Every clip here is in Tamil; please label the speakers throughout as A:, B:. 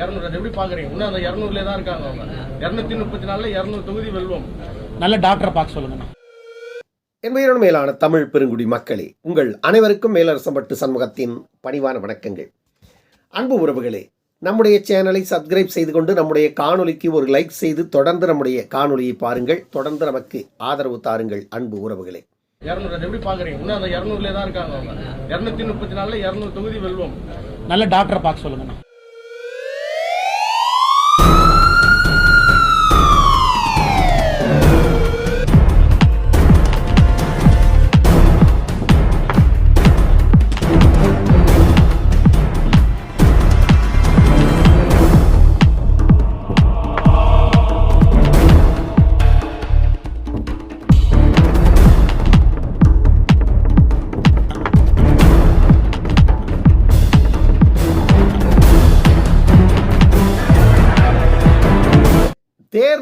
A: இரநூறு எப்படி பாக்குறீங்க இன்னும் அந்த இரநூறுல தான் இருக்காங்க அவங்க. இருநூத்தி முப்பத்தி நாலுல இரநூறு தொகுதி வெல்வோம்.
B: நல்ல டாக்டரை பார்க்க சொல்லுங்கண்ணா
C: என்பதன் மேலான தமிழ் பெருங்குடி மக்களே உங்கள் அனைவருக்கும் மேலரசம்பட்டு சண்முகத்தின் பணிவான வணக்கங்கள். அன்பு உறவுகளே நம்முடைய சேனலை சப்ஸ்கிரைப் செய்து கொண்டு நம்முடைய காணொளிக்கு ஒரு லைக் செய்து தொடர்ந்து நம்முடைய காணொளியை பாருங்கள். தொடர்ந்து நமக்கு ஆதரவு தாருங்கள் அன்பு உறவுகளே.
A: இரநூறு எப்படி பாக்குறீங்க இன்னும் அந்த இரநூறுல தான் இருக்காங்க அவங்க. இருநூத்தி முப்பத்தி நாலுல இரநூறு தொகுதி வெல்வோம்.
B: நல்ல டாக்டரை பார்க்க சொல்லுங்கண்ணா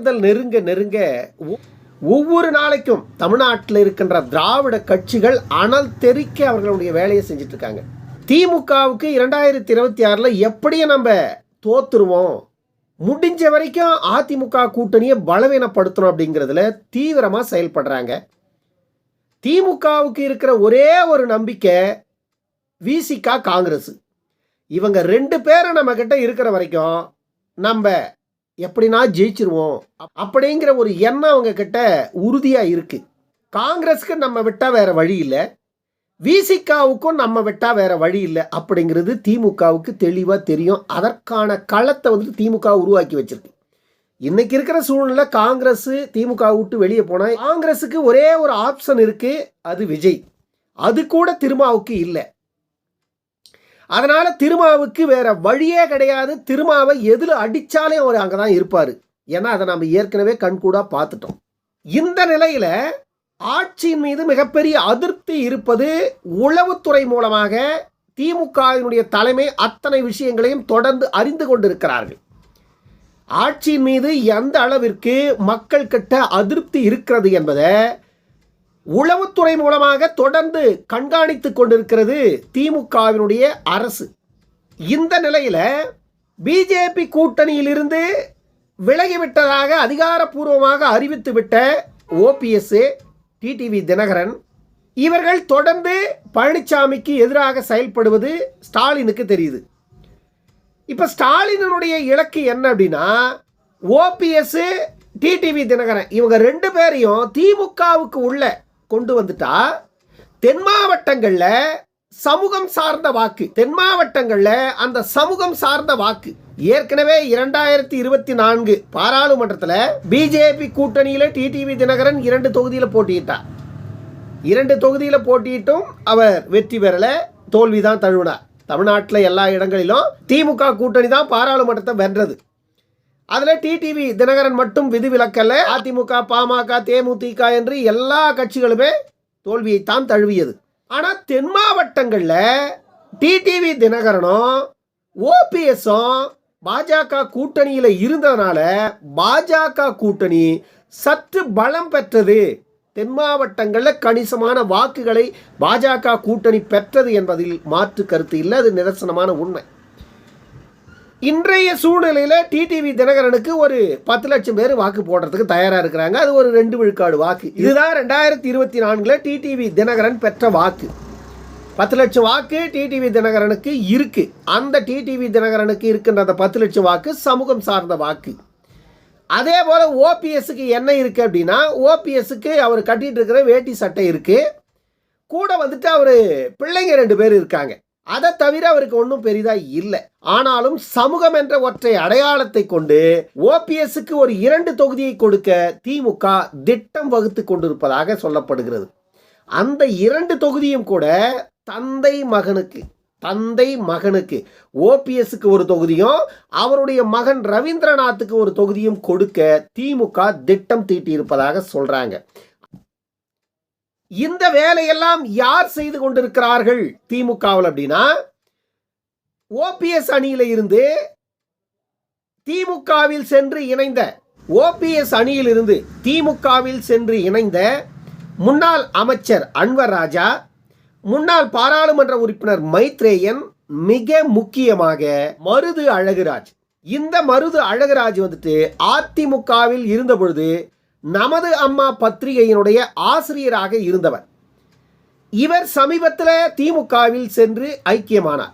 C: தேர்தல் நெருங்க நெருங்க ஒ- ஒவ்வொரு நாளைக்கும் தமிழ்நாட்டில் இருக்கின்ற திராவிட கட்சிகள் அனல் தெறிக்க அவர்களுடைய வேலையை செஞ்சுட்டு இருக்காங்க திமுகவுக்கு இரண்டாயிரத்தி இருபத்தி ஆறில் எப்படியும் நம்ம தோத்துருவோம்? முடிஞ்ச வரைக்கும் அதிமுக கூட்டணியை பலவீனப்படுத்தணும் அப்படிங்கிறதுல தீவிரமாக செயல்படுறாங்க. திமுகவுக்கு இருக்கிற ஒரே ஒரு நம்பிக்கை விசிகா காங்கிரஸ். இவங்க ரெண்டு பேரும் நம்ம கிட்ட இருக்கிற வரைக்கும் நம்ம எப்படின்னா ஜெயிச்சிருவோம். அப்படிங்கிற ஒரு எண்ணம் அவங்க கிட்ட உறுதியாக இருக்குது காங்கிரஸுக்கு நம்ம விட்டால் வேறு வழி இல்லை. விசிகாவுக்கும் நம்ம விட்டால் வேறு வழி இல்லை அப்படிங்கிறது திமுகவுக்கு தெளிவாக தெரியும். அதற்கான களத்தை வந்துட்டு திமுக உருவாக்கி வச்சிருக்கு. இன்னைக்கு இருக்கிற சூழ்நிலை காங்கிரஸ் திமுக விட்டு வெளியே போனால் காங்கிரஸுக்கு ஒரே ஒரு ஆப்ஷன் இருக்குது அது விஜய். அது கூட திருமாவுக்கு இல்லை. அதனால் திருமாவுக்கு வேற வழியே கிடையாது. திருமாவை எதில் அடித்தாலே அவர் அங்கே தான் இருப்பார். ஏன்னா அதை நம்ம ஏற்கனவே கண்கூடாக பார்த்துட்டோம். இந்த நிலையில் ஆட்சியின் மீது மிகப்பெரிய அதிருப்தி இருப்பது உளவுத்துறை மூலமாக திமுகவினுடைய தலைமை அத்தனை விஷயங்களையும் தொடர்ந்து அறிந்து கொண்டிருக்கிறார்கள். ஆட்சியின் மீது எந்த அளவிற்கு மக்கள் கிட்ட அதிருப்தி இருக்கிறது என்பதை உளவுத்துறை மூலமாக தொடர்ந்து கண்காணித்து கொண்டிருக்கிறது திமுகவினுடைய அரசு. இந்த நிலையில் பிஜேபி கூட்டணியிலிருந்து விலகிவிட்டதாக அதிகாரப்பூர்வமாக அறிவித்துவிட்ட ஓபிஎஸ் டிடிவி தினகரன் இவர்கள் தொடர்ந்து பழனிசாமிக்கு எதிராக செயல்படுவது ஸ்டாலினுக்கு தெரியுது. இப்போ ஸ்டாலினுடைய இலக்கு என்ன அப்படின்னா ஓபிஎஸ் டிடிவி தினகரன் இவங்க ரெண்டு பேரையும் திமுகவுக்கு உள்ள கொண்டு வந்துட்டா தென் மாவட்டங்களில் சமூகம் சார்ந்த வாக்கு. தென் மாவட்டங்களில் அந்த சமூகம் சார்ந்த வாக்கு. ஏற்கனவே இரண்டாயிரத்தி இருபத்தி நான்கு பாராளுமன்றத்தில் பிஜேபி கூட்டணியில் டிடிவி தினகரன் இரண்டு தொகுதியில் போட்டியிட்டார் இரண்டு தொகுதியில் போட்டியிட்டும் அவர் வெற்றி பெறலை தோல்வி தான் தழுவினார். தமிழ்நாட்டில் எல்லா இடங்களிலும் திமுக கூட்டணி தான் பாராளுமன்றத்தை வென்றது. அதில் டிடிவி தினகரன் மட்டும் விதிவிலக்கல்ல அதிமுக பாமக தேமுதிக என்று எல்லா கட்சிகளுமே தோல்வியைத்தான் தழுவியது. ஆனால் தென் மாவட்டங்களில் டிடிவி தினகரனும் ஓபிஎஸும் பாஜக கூட்டணியில் இருந்ததுனால பாஜக கூட்டணி சற்று பலம் பெற்றது. தென் மாவட்டங்களில் கணிசமான வாக்குகளை பாஜக கூட்டணி பெற்றது என்பதில் மாற்று கருத்து இல்லை. அது நிதர்சனமான உண்மை. இன்றைய சூழ்நிலையில் டிடிவி தினகரனுக்கு ஒரு பத்து லட்சம் பேர் வாக்கு போடுறதுக்கு தயாராக இருக்கிறாங்க. அது ஒரு ரெண்டு விழுக்காடு வாக்கு. இதுதான் ரெண்டாயிரத்தி இருபத்தி நான்கில் டிடிவி தினகரன் பெற்ற வாக்கு. பத்து லட்சம் வாக்கு டிடிவி தினகரனுக்கு இருக்கு. அந்த டிடிவி தினகரனுக்கு இருக்கின்ற அந்த பத்து லட்சம் வாக்கு சமூகம் சார்ந்த வாக்கு. அதே போல் ஓபிஎஸ்க்கு என்ன இருக்குது அப்படின்னா ஓபிஎஸ்க்கு அவர் கட்டிகிட்டு இருக்கிற வேட்டி சட்டை இருக்குது கூட வந்துட்டு அவர் பிள்ளைங்க ரெண்டு பேர் இருக்காங்க. அதை தவிர அவருக்கு ஒன்றும் பெரிதாக இல்லை. ஆனாலும் சமூகம் என்ற ஒற்றை அடையாளத்தை கொண்டு ஓபிஎஸ்க்கு ஒரு இரண்டு தொகுதியை கொடுக்க திமுக திட்டம் வகுத்து கொண்டிருப்பதாக சொல்லப்படுகிறது. அந்த இரண்டு தொகுதியும் கூட தந்தை மகனுக்கு தந்தை மகனுக்கு ஓபிஎஸ்க்கு ஒரு தொகுதியும் அவருடைய மகன் ரவீந்திரநாத்துக்கு ஒரு தொகுதியும் கொடுக்க திமுக திட்டம் தீட்டியிருப்பதாக சொல்றாங்க. இந்த வேலையெல்லாம் யார் செய்து கொண்டிருக்கிறார்கள்? திமுகவில் அப்படின்னா ஓபிஎஸ் அணியில இருந்து திமுகவில் சென்று இணைந்த ஓபிஎஸ் அணியிலிருந்து திமுகவில் சென்று இணைந்த முன்னாள் அமைச்சர் அன்வர் ராஜா முன்னாள் பாராளுமன்ற உறுப்பினர் மைத்ரேயன் மிக முக்கியமாக மருது அழகுராஜ். இந்த மருது அழகுராஜ் வந்துட்டு அதிமுகவில் இருந்த பொழுது நமது அம்மா பத்திரிகையினுடைய ஆசிரியராக இருந்தவர். இவர் சமீபத்தில் திமுகவில் சென்று ஐக்கியமானார்.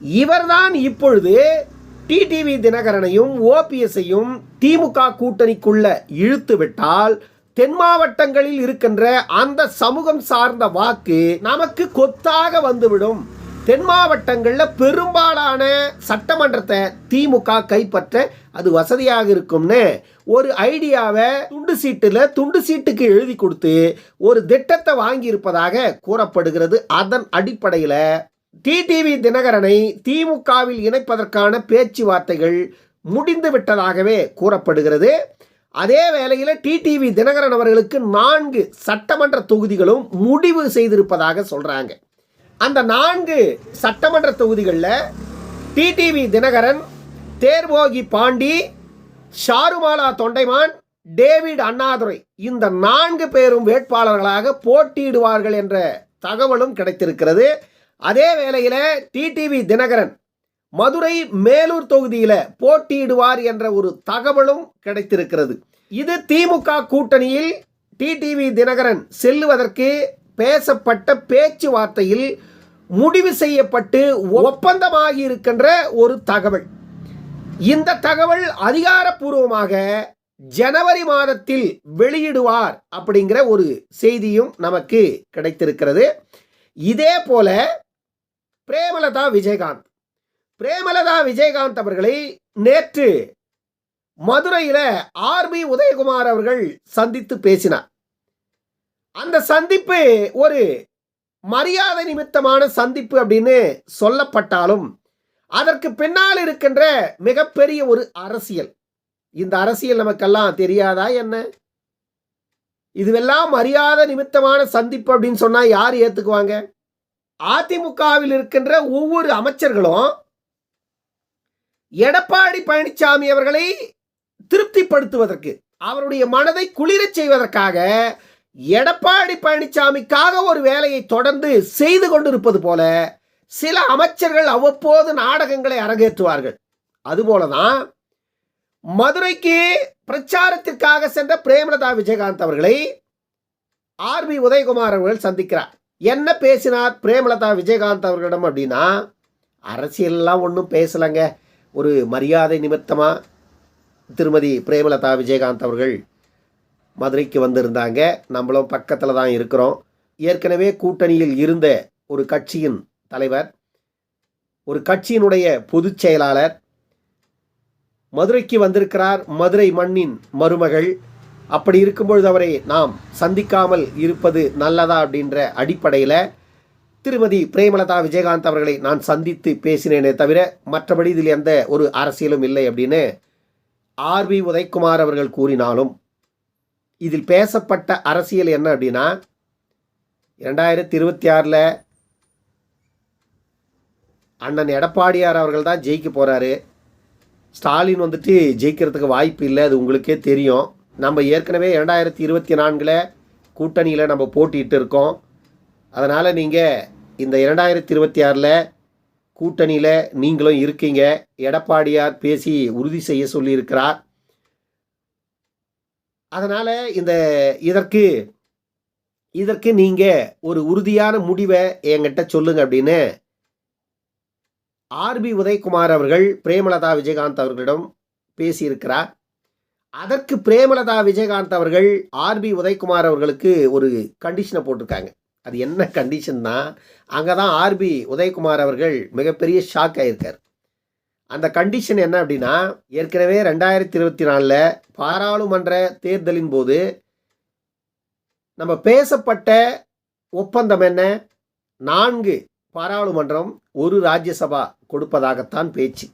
C: இவர்தான் இப்பொழுது டிடிவி தினகரனையும் ஓபிஎஸ்ஸையும் திமுக கூட்டணிக்குள்ள இழுத்து விட்டால் தென் மாவட்டங்களில் இருக்கின்ற அந்த சமூகம் சார்ந்த வாக்கு நமக்கு கொத்தாக வந்துவிடும். தென் மாவட்டங்களில் பெரும்பாலான சட்டமன்றத்தை திமுக கைப்பற்ற அது வசதியாக இருக்கும்னு ஒரு ஐடியாவை துண்டு சீட்டில் துண்டு சீட்டுக்கு எழுதி கொடுத்து ஒரு திட்டத்தை வாங்கியிருப்பதாக கூறப்படுகிறது. அதன் அடிப்படையில் டிடிவி தினகரனை திமுகவில் இணைப்பதற்கான பேச்சுவார்த்தைகள் முடிந்து விட்டதாகவே கூறப்படுகிறது. அதே வேளையில் டிடிவி தினகரன் அவர்களுக்கு நான்கு சட்டமன்ற தொகுதிகளும் முடிவு செய்திருப்பதாக சொல்கிறாங்க அந்த நான்கு சட்டமன்ற தொகுதிகளில் டிடிவி தினகரன் தேர்வோகி பாண்டி ஷாருமாலா தொண்டைமான் டேவிட் அண்ணாதுரை இந்த நான்கு பேரும் வேட்பாளர்களாக போட்டியிடுவார்கள் என்ற தகவலும் கிடைத்திருக்கிறது. அதே வேளையில் டிடிவி தினகரன் மதுரை மேலூர் தொகுதியில் போட்டியிடுவார் என்ற ஒரு தகவலும் கிடைத்திருக்கிறது. இது திமுக கூட்டணியில் டிடிவி தினகரன் செல்லுவதற்கு பேசப்பட்ட பேச்சுவார்த்தையில் முடிவு செய்யப்பட்டு ஒப்பந்தமாகி இருக்கின்ற ஒரு தகவல். இந்த தகவல் அதிகாரப்பூர்வமாக ஜனவரி மாதத்தில் வெளியிடுவார் அப்படிங்கிற ஒரு செய்தியும் நமக்கு கிடைத்திருக்கிறது. இதே போல பிரேமலதா விஜயகாந்த். பிரேமலதா விஜயகாந்த் அவர்களை நேற்று மதுரையில் ஆர்பி உதயகுமார் அவர்கள் சந்தித்து பேசினார். அந்த சந்திப்பு ஒரு மரியாதை நிமித்தமான சந்திப்பு அப்படின்னு சொல்லப்பட்டாலும் அதற்கு பின்னால் இருக்கின்ற மிகப்பெரிய ஒரு அரசியல். இந்த அரசியல் நமக்கெல்லாம் தெரியாதா என்ன? இதுவெல்லாம் மரியாதை நிமித்தமான சந்திப்பு அப்படின்னு சொன்னா யார் ஏத்துக்குவாங்க? அதிமுகவில் இருக்கின்ற ஒவ்வொரு அமைச்சர்களும் எடப்பாடி பழனிசாமி அவர்களை திருப்திப்படுத்துவதற்கு அவருடைய மனதை குளிரச் செய்வதற்காக எடப்பாடி பழனிசாமிக்காக ஒரு வேலையை தொடர்ந்து செய்து கொண்டிருப்பது போல சில அமைச்சர்கள் அவ்வப்போது நாடகங்களை அரங்கேற்றுவார்கள். அதுபோலதான் மதுரைக்கு பிரச்சாரத்திற்காக சென்ற பிரேமலதா விஜயகாந்த் அவர்களை ஆர்பி உதயகுமார் அவர்கள் சந்திக்கிறார். என்ன பேசினார் பிரேமலதா விஜயகாந்த் அவர்களிடம் அப்படின்னா அரசியல்லாம் ஒன்றும் பேசலைங்க. ஒரு மரியாதை நிமித்தமாக திருமதி பிரேமலதா விஜயகாந்த் அவர்கள் மதுரைக்கு வந்திருந்தாங்க. நம்மளும் பக்கத்தில் தான் இருக்கிறோம். ஏற்கனவே கூட்டணியில் இருந்த ஒரு கட்சியின் தலைவர் ஒரு கட்சியினுடைய பொதுச் செயலாளர் மதுரைக்கு வந்திருக்கிறார் மதுரை மண்ணின் மருமகள். அப்படி இருக்கும்பொழுது அவரை நாம் சந்திக்காமல் இருப்பது நல்லதா அப்படின்ற அடிப்படையில் திருமதி பிரேமலதா விஜயகாந்த் அவர்களை நான் சந்தித்து பேசினேனே தவிர மற்றபடி இதில் எந்த ஒரு அரசியலும் இல்லை அப்படின்னு ஆர்வி உதயகுமார் அவர்கள் கூறினாலும் இதில் பேசப்பட்ட அரசியல் என்ன அப்படின்னா இரண்டாயிரத்தி இருபத்தி ஆறில் அண்ணன் எடப்பாடியார் அவர்கள் தான் ஜெயிக்க போகிறாரு ஸ்டாலின் வந்துட்டு ஜெயிக்கிறதுக்கு வாய்ப்பு இல்லை அது உங்களுக்கே தெரியும். நம்ம ஏற்கனவே இரண்டாயிரத்தி இருபத்தி நான்கில் கூட்டணியில் நம்ம போட்டிட்டு இருக்கோம். அதனால் நீங்கள் இந்த இரண்டாயிரத்தி இருபத்தி ஆறில் கூட்டணியில் நீங்களும் இருக்கீங்க. எடப்பாடியார் பேசி உறுதி செய்ய சொல்லியிருக்கிறார். அதனால் இந்த இதற்கு இதற்கு நீங்கள் ஒரு உறுதியான முடிவை என்கிட்ட சொல்லுங்க அப்படின்னு ஆர்பி உதயகுமார் அவர்கள் பிரேமலதா விஜயகாந்த் அவர்களிடம் பேசியிருக்கிறார். அதற்கு பிரேமலதா விஜயகாந்த் அவர்கள் ஆர்பி உதயகுமார் அவர்களுக்கு ஒரு கண்டிஷனை போட்டிருக்காங்க. அது என்ன கண்டிஷன்னா அங்கே தான் ஆர்பி உதயகுமார் அவர்கள் மிகப்பெரிய ஷாக் ஆகியிருக்கார் அந்த கண்டிஷன் என்ன அப்படின்னா ஏற்கனவே ரெண்டாயிரத்தி இருபத்தி நாலில் பாராளுமன்ற தேர்தலின் போது நம்ம பேசப்பட்ட ஒப்பந்தம் என்ன? நான்கு பாராளுமன்றம் ஒரு ராஜ்யசபா கொடுப்பதாகத்தான் பேச்சு.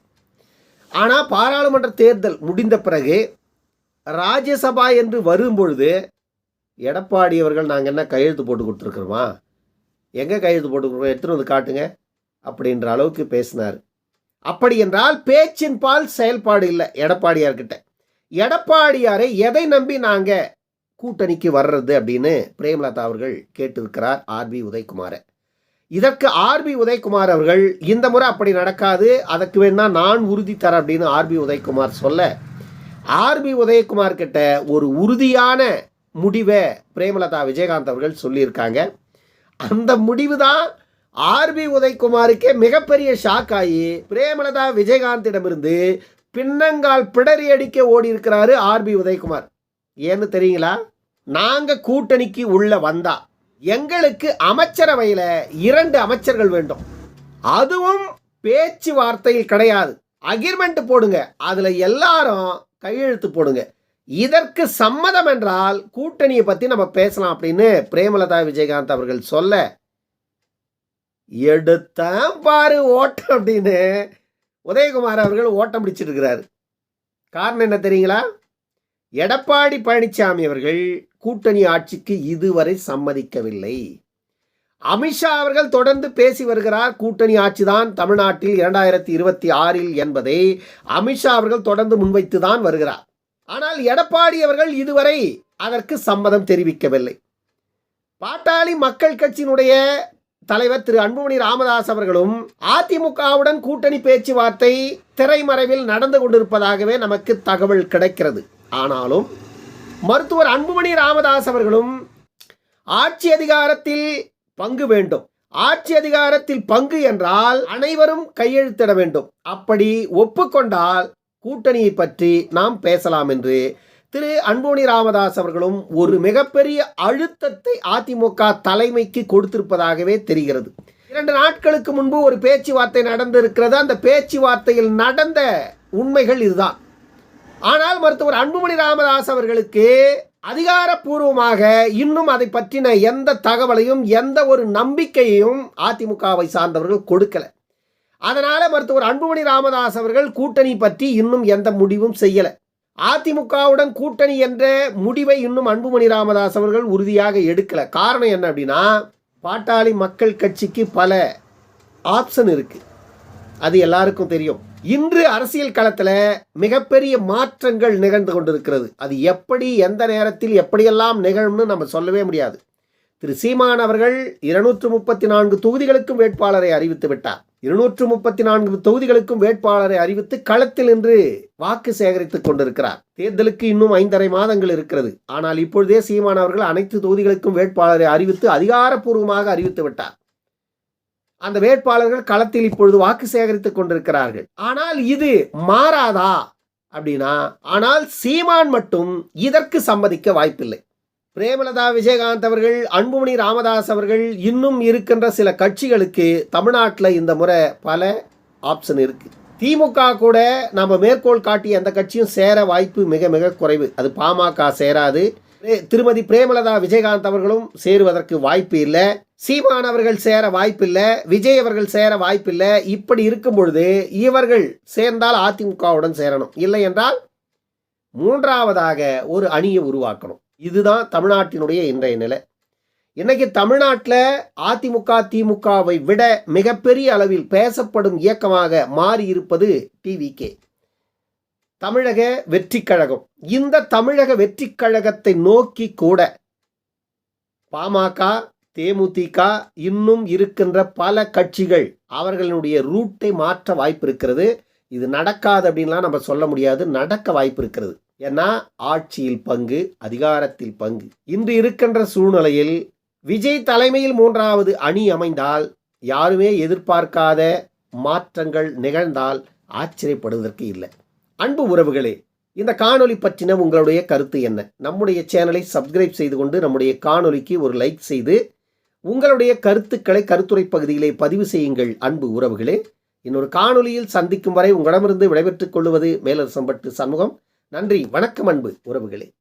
C: ஆனால் பாராளுமன்ற தேர்தல் முடிந்த பிறகு ராஜ்யசபா என்று வரும்பொழுது எடப்பாடி அவர்கள் நாங்கள் என்ன கையெழுத்து போட்டு கொடுத்துருக்குறோமா? எங்கே கையெழுத்து போட்டு கொடுக்குறோம்? எடுத்துகிட்டு வந்து காட்டுங்க அப்படின்ற அளவுக்கு பேசினார். அப்படி என்றால் பேச்சின் பால் செயல்பாடு இல்லை எடப்பாடியார்கிட்ட. எடப்பாடியாரை எதை நம்பி நாங்கள் கூட்டணிக்கு வர்றது அப்படின்னு பிரேமலதா அவர்கள் கேட்டிருக்கிறார் ஆர்பி உதயகுமாரை. இதற்கு ஆர்பி உதயகுமார் அவர்கள் இந்த முறை அப்படி நடக்காது அதற்கு வேணா நான் உறுதி தரேன் அப்படின்னு ஆர்பி உதயகுமார் சொல்ல ஆர்பி உதயகுமார் கிட்ட ஒரு உறுதியான முடிவை பிரேமலதா விஜயகாந்த் அவர்கள் சொல்லியிருக்காங்க. அந்த முடிவு தான் ஆர்பி உதயகுமாருக்கே மிகப்பெரிய ஷாக் ஆகி பிரேமலதா விஜயகாந்திடமிருந்து பின்னங்கால் பிடரி அடிக்க ஓடி இருக்கிறாரு ஆர்பி உதயகுமார். ஏன்னு தெரியுங்களா? நாங்கள் கூட்டணிக்கு உள்ள வந்தா எங்களுக்கு அமைச்சரவையில் இரண்டு அமைச்சர்கள் வேண்டும். அதுவும் பேச்சுவார்த்தையில் கிடையாது. அகிர்மெண்ட் போடுங்க. அதில் எல்லாரும் கையெழுத்து போடுங்க. இதற்கு சம்மதம் என்றால் கூட்டணியை பற்றி நம்ம பேசலாம் அப்படின்னு பிரேமலதா விஜயகாந்த் அவர்கள் சொல்ல எடுத்தான் பாரு ஓட்டம் அப்படின்னு உதயகுமார் அவர்கள் ஓட்டம் பிடிச்சிருக்கிறார். காரணம் என்ன தெரியுங்களா? எடப்பாடி பழனிசாமி அவர்கள் கூட்டணி ஆட்சிக்கு இதுவரை சம்மதிக்கவில்லை. அமித்ஷா அவர்கள் தொடர்ந்து பேசி வருகிறார் கூட்டணி ஆட்சிதான் தமிழ்நாட்டில் இரண்டாயிரத்தி இருபத்தி ஆறில் என்பதை அமித்ஷா அவர்கள் தொடர்ந்து முன்வைத்து தான் வருகிறார். ஆனால் எடப்பாடி அவர்கள் இதுவரை அதற்கு சம்மதம் தெரிவிக்கவில்லை. பாட்டாளி மக்கள் கட்சியினுடைய தலைவர் திரு அன்புமணி ராமதாஸ் அவர்களும் அதிமுகவுடன் கூட்டணி பேச்சுவார்த்தை திரைமறைவில் நடந்து கொண்டிருப்பதாகவே நமக்கு தகவல் கிடைக்கிறது. ஆனாலும் மருத்துவர் அன்புமணி ராமதாஸ் அவர்களும் ஆட்சி அதிகாரத்தில் பங்கு வேண்டும். ஆட்சி அதிகாரத்தில் பங்கு என்றால் அனைவரும் கையெழுத்திட வேண்டும். அப்படி ஒப்புக்கொண்டால் கூட்டணியை பற்றி நாம் பேசலாம் என்று திரு அன்புமணி ராமதாஸ் அவர்களும் ஒரு மிகப்பெரிய அழுத்தத்தை அதிமுக தலைமைக்கு கொடுத்திருப்பதாகவே தெரிகிறது. இரண்டு நாட்களுக்கு முன்பு ஒரு பேச்சுவார்த்தை நடந்திருக்கிறது. அந்த பேச்சுவார்த்தையில் நடந்த உண்மைகள் இதுதான். ஆனால் மருத்துவர் அன்புமணி ராமதாஸ் அவர்களுக்கு அதிகாரப்பூர்வமாக இன்னும் அதை பற்றின எந்த தகவலையும் எந்த ஒரு நம்பிக்கையையும் அதிமுகவை சார்ந்தவர்கள் கொடுக்கல. அதனால மருத்துவர் அன்புமணி ராமதாஸ் அவர்கள் கூட்டணி பற்றி இன்னும் எந்த முடிவும் செய்யலை. அதிமுகவுடன் கூட்டணி என்ற முடிவை இன்னும் அன்புமணி ராமதாஸ் அவர்கள் உறுதியாக எடுக்கல. காரணம் என்ன அப்படின்னா பாட்டாளி மக்கள் கட்சிக்கு பல ஆப்ஷன் இருக்கு. அது எல்லாருக்கும் தெரியும். இன்று அரசியல் களத்தில் மிகப்பெரிய மாற்றங்கள் நிகழ்ந்து கொண்டிருக்கிறது. அது எப்படி எந்த நேரத்தில் எப்படியெல்லாம் நிகழும்னு நம்ம சொல்லவே முடியாது. திரு சீமான் அவர்கள் இருநூற்று முப்பத்தி நான்கு தொகுதிகளுக்கும் வேட்பாளரை அறிவித்து விட்டார். இருநூற்று முப்பத்தி நான்கு தொகுதிகளுக்கும் வேட்பாளரை அறிவித்து களத்தில் நின்று வாக்கு சேகரித்துக் கொண்டிருக்கிறார். தேர்தலுக்கு இன்னும் ஐந்தரை மாதங்கள் இருக்கிறது. ஆனால் இப்பொழுதே சீமான் அவர்கள் அனைத்து தொகுதிகளுக்கும் வேட்பாளரை அறிவித்து அதிகாரப்பூர்வமாக அறிவித்து விட்டார். அந்த வேட்பாளர்கள் களத்தில் இப்பொழுது வாக்கு சேகரித்துக் கொண்டிருக்கிறார்கள். ஆனால் இது மாறாதா? அப்படின்னா ஆனால் சீமான் மட்டும் இதற்கு சம்மதிக்க வாய்ப்பில்லை. பிரேமலதா விஜயகாந்த் அவர்கள் அன்புமணி ராமதாஸ் அவர்கள் இன்னும் இருக்கின்ற சில கட்சிகளுக்கு தமிழ்நாட்டில் இந்த முறை பல ஆப்ஷன் இருக்குது திமுக கூட நம்ம மேற்கோள் காட்டி எந்த கட்சியும் சேர வாய்ப்பு மிக மிக குறைவு. அது பாமக சேராது. திருமதி பிரேமலதா விஜயகாந்த் அவர்களும் சேருவதற்கு வாய்ப்பு இல்லை. சீமான் அவர்கள் சேர வாய்ப்பில்லை விஜய் அவர்கள் சேர வாய்ப்பில்லை இப்படி இருக்கும் பொழுது இவர்கள் சேர்ந்தால் அதிமுகவுடன் சேரணும். இல்லை என்றால் மூன்றாவதாக ஒரு அணியை உருவாக்கணும். இதுதான் தமிழ்நாட்டினுடைய இன்றைய நிலை. இன்னைக்கு தமிழ்நாட்டில் அதிமுக திமுகவை விட மிகப்பெரிய அளவில் பேசப்படும் இயக்கமாக மாறி இருப்பது டிவிகே தமிழக வெற்றி கழகம். இந்த தமிழக வெற்றி கழகத்தை நோக்கி கூட பாமக தேமுதிக இன்னும் இருக்கின்ற பல கட்சிகள் அவர்களுடைய ரூட்டை மாற்ற வாய்ப்பு இருக்கிறது. இது நடக்காது அப்படின்லாம் நம்ம சொல்ல முடியாது. நடக்க வாய்ப்பு இருக்கிறது. ஏன்னா ஆட்சியில் பங்கு அதிகாரத்தில் பங்கு. இன்று இருக்கின்ற சூழ்நிலையில் விஜய் தலைமையில் மூன்றாவது அணி அமைந்தால் யாருமே எதிர்பார்க்காத மாற்றங்கள் நிகழ்ந்தால் ஆச்சரியப்படுவதற்கு இல்லை. அன்பு உறவுகளே இந்த காணொலி பற்றின உங்களுடைய கருத்து என்ன? நம்முடைய சேனலை சப்ஸ்கிரைப் செய்து கொண்டு நம்முடைய காணொலிக்கு ஒரு லைக் செய்து உங்களுடைய கருத்துக்களை கருத்துரை பகுதியிலே பதிவு செய்யுங்கள் அன்பு உறவுகளே. இன்னொரு காணொலியில் சந்திக்கும் வரை உங்களிடமிருந்து விடைபெற்றுக் கொள்வது மேலரசம்பட்டு சண்முகம். நன்றி. வணக்கம் அன்பு உறவுகளே.